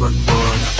but one.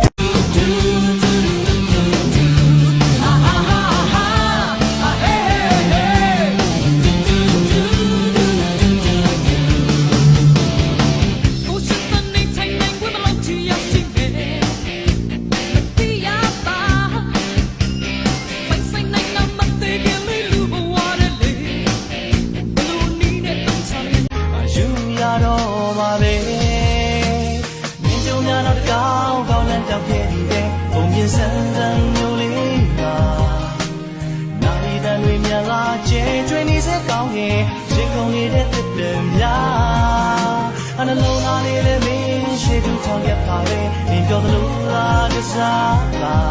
ပဲမြင်ကြုံများတော့တကောင်းကောင်းလမ်းတောင်ခဲ့ပြီပဲဘုံပြစံစံမျိုးလေးပါနိုင်တဲ့တွေမြန်လာချေကျွေးနေစကောင်းရင်ရင်ကုန်နေတဲ့တစ်တည်းများအနလုံးသားလေးလည်းမင်းရှိသူထောင်ရပါလေမြင်ပြောသလိုလားကစားလား